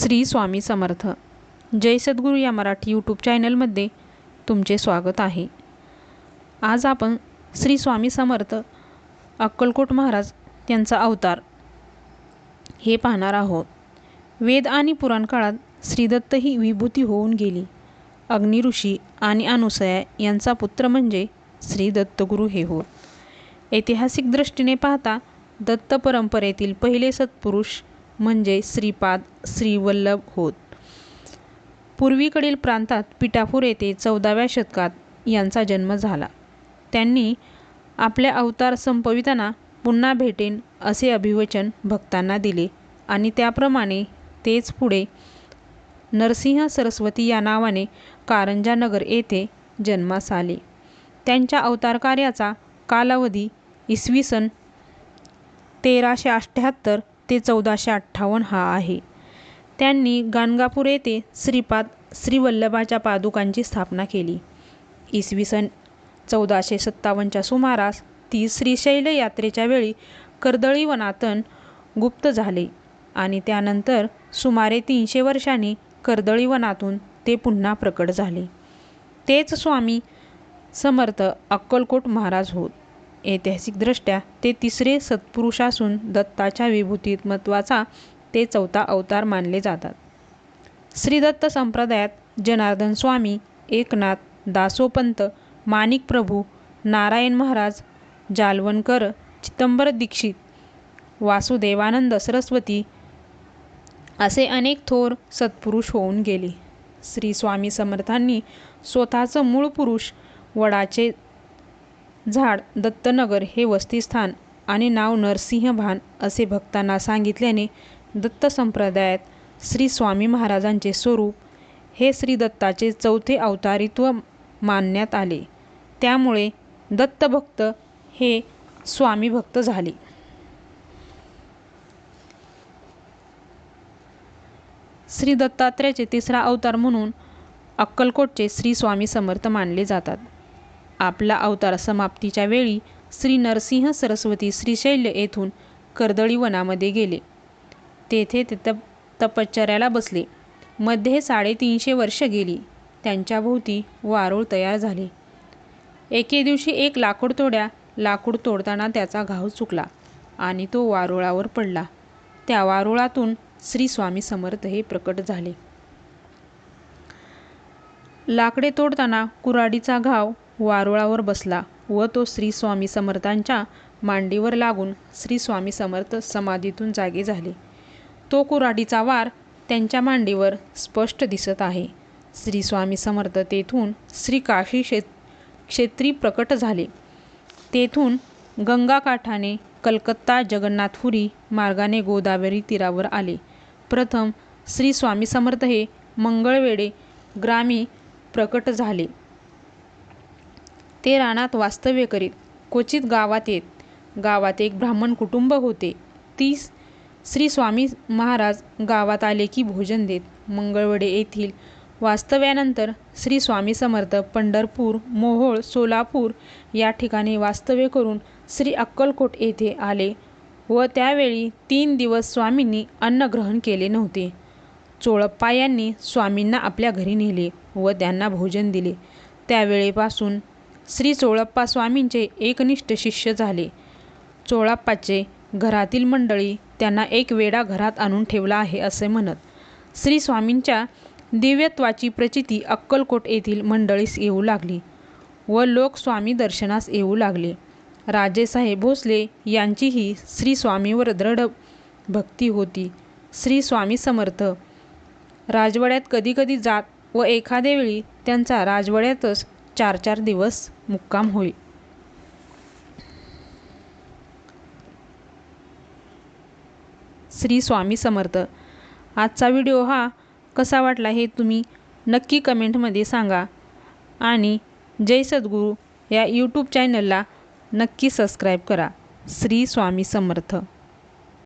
श्री स्वामी समर्थ. जय सद्गुरू या मराठी यूट्यूब चॅनलमध्ये तुमचे स्वागत आहे. आज आपण श्री स्वामी समर्थ अक्कलकोट महाराज त्यांचा अवतार हे पाहणार आहोत. वेद आणि पुराण काळात श्रीदत्त ही विभूती होऊन गेली. अग्निऋषी आणि अनुसया यांचा पुत्र म्हणजे श्री दत्तगुरू हे होत. ऐतिहासिक दृष्टीने पाहता दत्त परंपरेतील पहिले सत्पुरुष म्हणजे श्रीपाद श्रीवल्लभ होत. पूर्वीकडील प्रांतात पिठापूर येथे चौदाव्या शतकात यांचा जन्म झाला. त्यांनी आपल्या अवतार संपविताना पुन्हा भेटेन असे अभिवचन भक्तांना दिले आणि त्याप्रमाणे तेच पुढे नरसिंह सरस्वती या नावाने कारंजानगर येथे जन्मास आले. त्यांच्या अवतार कार्याचा कालावधी इसवी सन तेराशे अठ्ठ्याहत्तर ते चौदाशे अठ्ठावन्न हा आहे. त्यांनी गाणगापूर येथे श्रीपाद श्रीवल्लभाच्या पादुकांची स्थापना केली. इसवी सन चौदाशे सत्तावन्नच्या सुमारास ती श्रीशैल यात्रेच्या वेळी कर्दळी वनातन गुप्त झाले आणि त्यानंतर सुमारे तीनशे वर्षांनी कर्दळी वनातून ते पुन्हा प्रकट झाले. तेच स्वामी समर्थ अक्कलकोट महाराज होत. ऐतिहासिकदृष्ट्या ते तिसरे सत्पुरुष असून दत्ताच्या विभूतीत महत्त्वाचा ते चौथा अवतार मानले जातात. श्रीदत्त संप्रदायात जनार्दन स्वामी एकनाथ दासोपंत माणिक प्रभू नारायण महाराज जालवणकर चिदंबर दीक्षित वासुदेवानंद सरस्वती असे अनेक थोर सत्पुरुष होऊन गेले. श्री स्वामी समर्थांनी स्वतःचं मूळ पुरुष वडाचे झाड दत्तनगर हे वस्तीस्थान आणि नाव नरसिंहभान असे भक्तांना सांगितल्याने दत्त संप्रदायात श्री स्वामी महाराजांचे स्वरूप हे श्री दत्ताचे चौथे अवतारित्व मानण्यात आले. त्यामुळे दत्तभक्त हे स्वामी भक्त झाले. श्री दत्तात्र्याचे तिसरा अवतार म्हणून अक्कलकोटचे श्री स्वामी समर्थ मानले जातात. आपला अवतार समाप्तीच्या वेळी श्री नरसिंह सरस्वती श्रीशैल्य येथून कर्दळी वनामध्ये गेले. तेथे ते तप तपश्चर्याला बसले. मध्ये साडेतीनशे वर्ष गेली. त्यांच्याभोवती वारूळ तयार झाले. एके दिवशी एक लाकूड तोड्या लाकूड तोडताना त्याचा घाव चुकला आणि तो वारुळावर पडला. त्या वारुळातून श्री स्वामी समर्थ हे प्रकट झाले. लाकडे तोडताना कुऱ्हाडीचा घाव वारुळावर बसला व तो श्री स्वामी समर्थांच्या मांडीवर लागून श्री स्वामी समर्थ समाधीतून जागे झाले. तो कुऱ्हाडीचा वार त्यांच्या मांडीवर स्पष्ट दिसत आहे. श्री स्वामी समर्थ तेथून श्री काशी क्षे क्षेत्री प्रकट झाले. तेथून गंगाकाठाने कलकत्ता जगन्नाथपुरी मार्गाने गोदावरी तीरावर आले. प्रथम श्री स्वामी समर्थ हे मंगळवेडे ग्रामी प्रकट झाले. ते रानात वास्तव्य करीत. क्वचित गावात येत. गावात एक ब्राह्मण कुटुंब होते. ती श्री स्वामी महाराज गावात आले की भोजन देत. मंगळवडे येथील वास्तव्यानंतर श्री स्वामी समर्थ पंढरपूर मोहोळ सोलापूर या ठिकाणी वास्तव्य करून श्री अक्कलकोट येथे आले व त्यावेळी तीन दिवस स्वामींनी अन्न ग्रहण केले नव्हते. चोळप्पा यांनी स्वामींना आपल्या घरी नेले व त्यांना भोजन दिले. त्यावेळेपासून श्री चोळप्पा स्वामींचे एकनिष्ठ शिष्य झाले. चोळाप्पाचे घरातील मंडळी त्यांना एक वेडा घरात आणून ठेवला आहे असे म्हणत श्री स्वामींच्या दिव्यत्वाची प्रचिती अक्कलकोट येथील मंडळीस येऊ लागली व लोक स्वामी दर्शनास येऊ लागले. राजेसाहेब भोसले यांचीही श्री स्वामीवर दृढ भक्ती होती. श्री स्वामी समर्थ. राजवाड्यात कधीकधी जात व एखाद्या वेळी त्यांचा राजवाड्यातच चार चार दिवस मुक्काम होईल. श्री स्वामी समर्थ. आजचा व्हिडिओ हा कसा वाटला हे तुम्ही नक्की कमेंटमध्ये सांगा आणि जय सद्गुरू या यूट्यूब चॅनलला नक्की सबस्क्राईब करा. श्री स्वामी समर्थ.